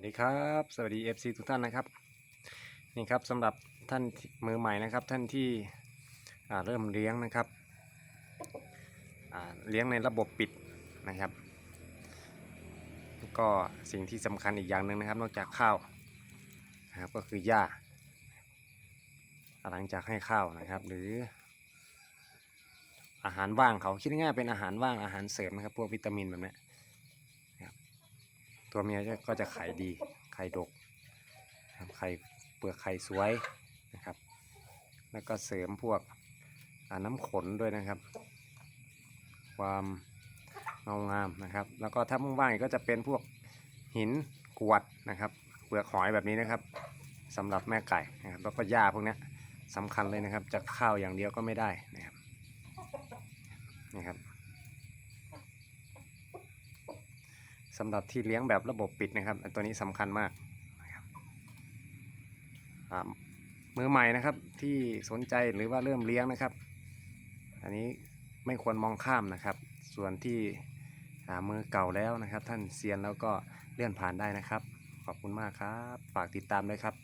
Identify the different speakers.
Speaker 1: วัสดีครับ สวัสดี FC ทุกท่านนะครับ นี่ครับสำหรับท่านมือใหม่นะครับ ท่านที่เริ่มเลี้ยงนะครับเลี้ยงในระบบปิดนะครับ ก็สิ่งที่สำคัญอีกอย่างหนึ่งนะครับ นอกจากข้าวนะครับก็คือหญ้าหลังจากให้ข้าวนะครับ หรือ อาหารว่างเขาคิดง่ายเป็นอาหารว่างอาหารเสริมนะครับ พวกวิตามินแบบนี้ ตัวเมียก็จะไข่ดี ไข่ดกไข่เปลือกไข่สวยนะครับ แล้วก็เสริมพวกน้ำขนด้วยนะครับ ความเงางามนะครับ แล้วก็ถ้าว่างๆก็จะเป็นพวกหินกวดนะครับเปลือกหอยแบบนี้นะครับสำหรับแม่ไก่นะครับแล้วก็หญ้าพวกนี้ยสำคัญเลยนะครับจะข้าวอย่างเดียวก็ไม่ได้นะครับนี่ครับ สำหรับที่เลี้ยงแบบระบบปิดนะครับอันตัวนี้สำคัญมากนะครับมือใหม่นะครับที่สนใจหรือว่าเริ่มเลี้ยงนะครับ อันนี้ไม่ควรมองข้ามนะครับ ส่วนที่มือเก่าแล้วนะครับ ท่านเซียนแล้วก็เลื่อนผ่านได้นะครับ ขอบคุณมากครับ ฝากติดตามด้วยครับ